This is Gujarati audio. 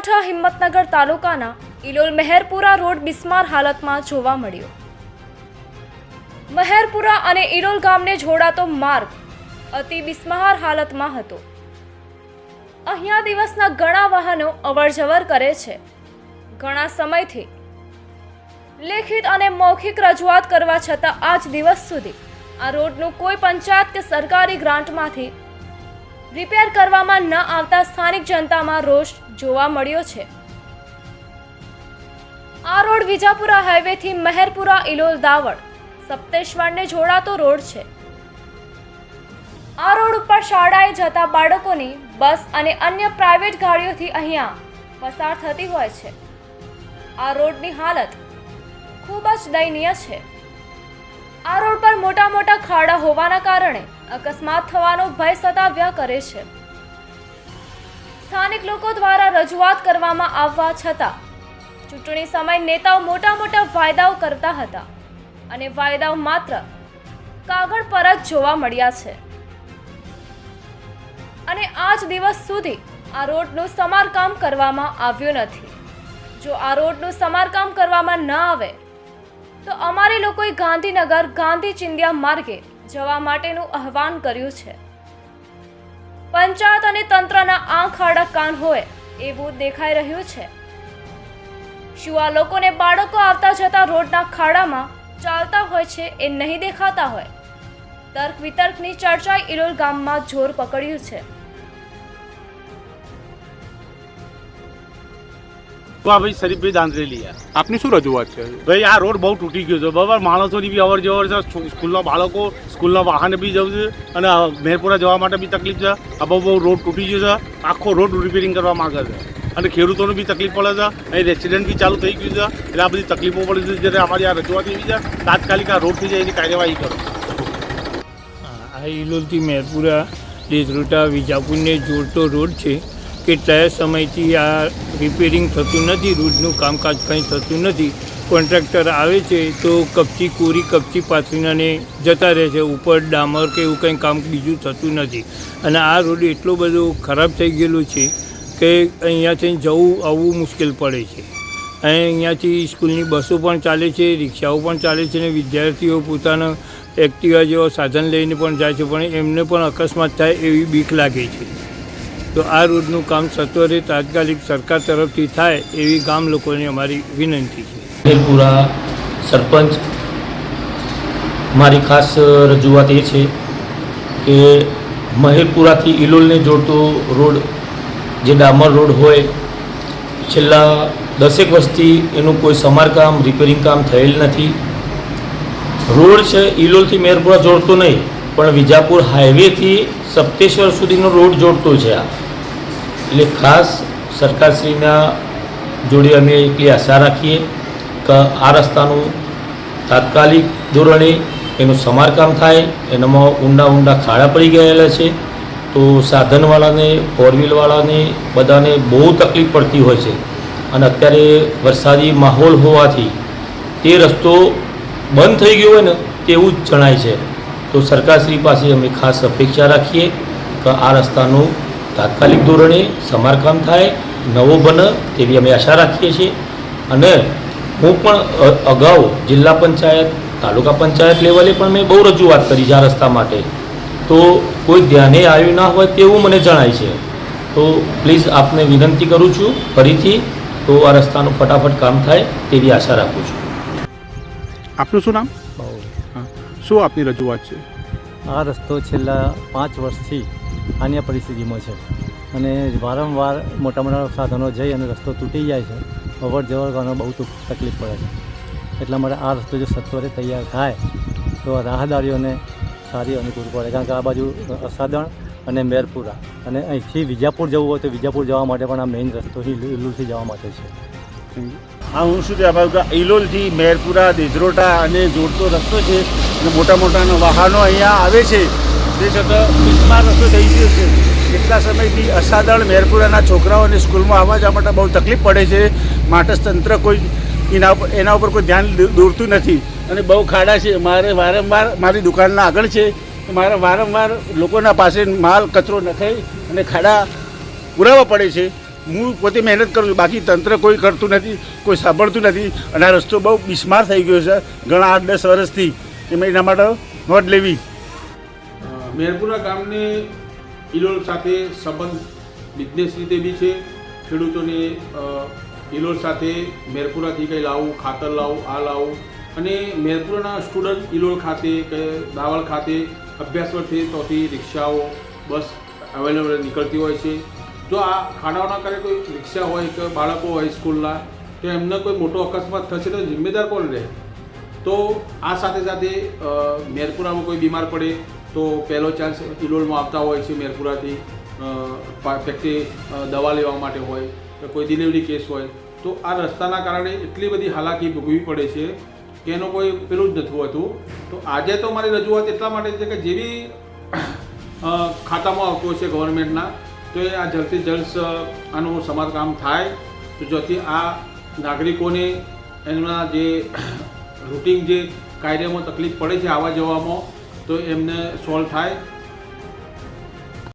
બનાસકાંઠા હિંમતનગર તાલુકાના ઇલોલ મહેરપુરા રોડ બિસ્માર હાલતમાં જોવા મળ્યો. મહેરપુરા અને ઇલોલ ગામને જોડાતો માર્ગ અતિ બિસ્માર હાલતમાં હતો. અહીંયા દિવસના ઘણા વાહનો અવરજવર કરે છે. ઘણા સમયથી લેખિત અને મૌખિક રજૂઆત કરવા છતાં આજ દિવસ સુધી આ રોડનું કોઈ પંચાયત કે સરકારી ગ્રાન્ટમાંથી રિપેર કરવામાં ન આવતા સ્થાનિક જનતામાં રોષ જોવા મળ્યો છે. આ રોડ વિજાપુરા હાઈવેથી મહેરપુરા, ઇલોલ દાવડ સપ્તેશ્વરને જોડાતો રોડ છે. આ રોડ ઉપર શાળાએ જતા બાળકોની બસ અને અન્ય પ્રાઇવેટ ગાડીઓથી અહીંયા પસાર થતી હોય છે. આ રોડની હાલત ખૂબ જ દયનીય છે. આ રોડ પર મોટા મોટા ખાડા હોવાના કારણે અકસ્માત થવાનો ભય સતાવ્યા કરે છે. સ્થાનિક લોકો દ્વારા રજૂઆત કરવામાં આવવા છતાં ચૂંટણી સમય નેતાઓ મોટા મોટા વાયદાઓ કરતા હતા અને વાયદાઓ માત્ર કાગળ પર જ જોવા મળ્યા છે. અને આજ દિવસ સુધી આ રોડનું સમારકામ કરવામાં આવ્યું નથી. જો આ રોડનું સમારકામ કરવામાં ન આવે, તો અમારે લોકોએ ગાંધીનગર, ગાંધી ચિંધ્યા માર્ગે જવા માટેનું આહવાન કર્યું છે. પંચાયત અને તંત્રના આંખ આડા કાન હોય એવું દેખાઈ રહ્યું છે. શું આ લોકોને બાળકો આવતા જતા રોડના ખાડામાં ચાલતા હોય છે એ નહીં દેખાતા હોય? તર્ક વિતર્કની ચર્ચાએ ઇલોલ ગામમાં જોર પકડ્યું છે. તો આ ભાઈ શરીફભાઈ દાંતરેલી છે આપની શું રજૂઆત છે? ભાઈ આ રોડ બહુ તૂટી ગયો છે. બરાબર માણસોની બી અવર જવર છે સ્કૂલના બાળકો સ્કૂલના વાહન બી જવું છે અને મેરપુરા જવા માટે બી તકલીફ છે. આ બહુ બહુ રોડ તૂટી ગયો છે. આખો રોડ રિપેરિંગ કરવા માંગે છે. અને ખેડૂતોને બી તકલીફ પડે છે. અહીં રેસિડેન્ટ બી ચાલુ થઈ ગયું છે. એટલે આ બધી તકલીફો પડે છે. જ્યારે અમારી આ રજૂઆત એવી છે તાત્કાલિક આ રોડ થઈ જાય એની કાર્યવાહી કરો. આ ઇલોલથી મહેરપુરા દેસરોટા વિજાપુરને જોડતો રોડ છે. કેટલાય સમયથી આ રિપેરિંગ થતું નથી રોડનું કામકાજ કંઈ થતું નથી. કોન્ટ્રાક્ટર આવે છે તો કપચી કોરી, કપચી પાથરીને જતા રહે છે, ઉપર ડામર કે એવું કંઈ કામ બીજું થતું નથી. અને આ રોડ એટલો બધો ખરાબ થઈ ગયેલો છે કે અહીંયાથી જવું, આવવું મુશ્કેલ પડે છે. અને અહીંયાથી સ્કૂલની બસો પણ ચાલે છે, રિક્ષાઓ પણ ચાલે છે અને વિદ્યાર્થીઓ પોતાના એક્ટિવા જેવા સાધન લઈને પણ જાય છે, પણ એમને પણ અકસ્માત થાય એવી બીક લાગે છે. તો આ રોડનું કામ સત્વરે તાત્કાલિક સરકાર તરફથી થાય એવી ગામ લોકોની અમારી વિનંતી છે. મહેરપુરા સરપંચ, મારી ખાસ રજૂઆત એ છે કે મહેરપુરાથી ઇલોલને જોડતો રોડ, જે ડામર રોડ હોય, છેલ્લા દસેક વર્ષથી એનું કોઈ સમારકામ રિપેરિંગ કામ થયેલ નથી. રોડ છે ઇલોલથી મહેરપુરા જોડતો નહીં, પણ વિજાપુર હાઈવેથી સપ્તેશ્વર સુધીનો રોડ જોડતો છે આ. એટલે ખાસ સરકારશ્રીના જોડે અમે એટલી આશા રાખીએ કે આ રસ્તાનું તાત્કાલિક ધોરણે એનું સમારકામ થાય, એનામાં ઊંડા ઊંડા ખાડા પડી ગયેલા છે. તો સાધનવાળાને ફોર બધાને બહુ તકલીફ પડતી હોય છે. અને અત્યારે વરસાદી માહોલ હોવાથી તે રસ્તો બંધ થઈ ગયો હોય ને તેવું જ જણાય છે. તો સરકારશ્રી પાસે અમે ખાસ અપેક્ષા રાખીએ કે આ રસ્તાનું તાત્કાલિક ધોરણે સમારકામ થાય, નવો બને તેવી અમે આશા રાખીએ છીએ. અને હું પણ અગાઉ જિલ્લા પંચાયત, તાલુકા પંચાયત લેવલે પણ મેં બહુ રજૂઆત કરી છે આ રસ્તા માટે. તો કોઈ ધ્યાને આવ્યું ના હોય તેવું મને જણાય છે. તો પ્લીઝ આપને વિનંતી કરું છું ફરીથી તો આ રસ્તાનું ફટાફટ કામ થાય તેવી આશા રાખું છું. આપનું શું નામ? શું આપની રજૂઆત છે? આ રસ્તો છેલ્લા પાંચ વર્ષથી આની પરિસ્થિતિમાં છે અને વારંવાર મોટા મોટા સાધનો જઈ અને રસ્તો તૂટી જાય છે. અવર જવર કરવાનો બહુ તકલીફ પડે છે. એટલા માટે આ રસ્તો જો સત્વરે તૈયાર થાય તો રાહદારીઓને સારી અનુકૂળ પડે. કારણ કે આ બાજુ અસાદણ અને મેરપુરા અને અહીંથી વિજાપુર જવું હોય તો વિજાપુર જવા માટે પણ આ મેઇન રસ્તો ઇલુલથી જવા માટે છે. હા હું શું કે ઇલોલથી મેરપુરા, દેજરોટા અને જોડતો રસ્તો છે અને મોટા મોટા વાહનો અહીંયા આવે છે. તે છતાં બિસ્માર રસ્તો થઈ ગયો છે. કેટલા સમયથી અસાધારણ મેરપુરાના છોકરાઓને સ્કૂલમાં આવવા જવા માટે બહુ તકલીફ પડે છે. માટે તંત્ર કોઈ એના એના ઉપર કોઈ ધ્યાન દોરતું નથી. અને બહુ ખાડા છે. મારે વારંવાર મારી દુકાનના આગળ છે. મારે વારંવાર લોકોના પાસે માલ કચરો નખાઈ અને ખાડા પુરાવા પડે છે. હું પોતે મહેનત કરું છું. બાકી તંત્ર કોઈ કરતું નથી, કોઈ સાંભળતું નથી. અને આ રસ્તો બહુ બિસ્માર થઈ ગયો છે. ઘણા આઠ દસ વર્ષથી એમાં એના માટે નોંધ લેવી. મેરપુરા ગામને ઇલોલ સાથે સંબંધ બિઝનેસ રીતે બી છે. ખેડૂતોને ઇલોલ સાથે મેરપુરાથી કંઈ લાવવું ખાતર લાવવું આ લાવવું અને મેરપુરાના સ્ટુડન્ટ ઇલોલ ખાતે કે દાવલ ખાતે અભ્યાસ વર્ષે તોથી રિક્ષાઓ, બસ અવેલેબલ નીકળતી હોય છે. જો આ ખાડાઓના કારણે કોઈ રિક્ષા હોય કે બાળકો હોય સ્કૂલના, તો એમને કોઈ મોટો અકસ્માત થશે તો જિમ્મેદાર કોણ રહે? તો આ સાથે સાથે મેરપુરામાં કોઈ બીમાર પડે તો પહેલો ચાન્સ ઇલોલમાં આવતા હોય છે મેરપુરાથી ફેક્ટરી દવા લેવા માટે હોય કે કોઈ ડિલિવરી કેસ હોય. તો આ રસ્તાના કારણે એટલી બધી હાલાકી ભોગવી પડે છે કે એનો કોઈ પેલું જ નથી હોતું. તો આજે તો મારી રજૂઆત એટલા માટે છે કે જેવી ખાતામાં આવતું હશે ગવર્મેન્ટના તો એ આ જલ્દથી જલ્દ આનું સમારકામ થાય. તો જેથી આ નાગરિકોને એમના જે રૂટિન જે કાર્યમાં તકલીફ પડે છે આવવા જવામાં, તો એમને સોલ્વ થાય.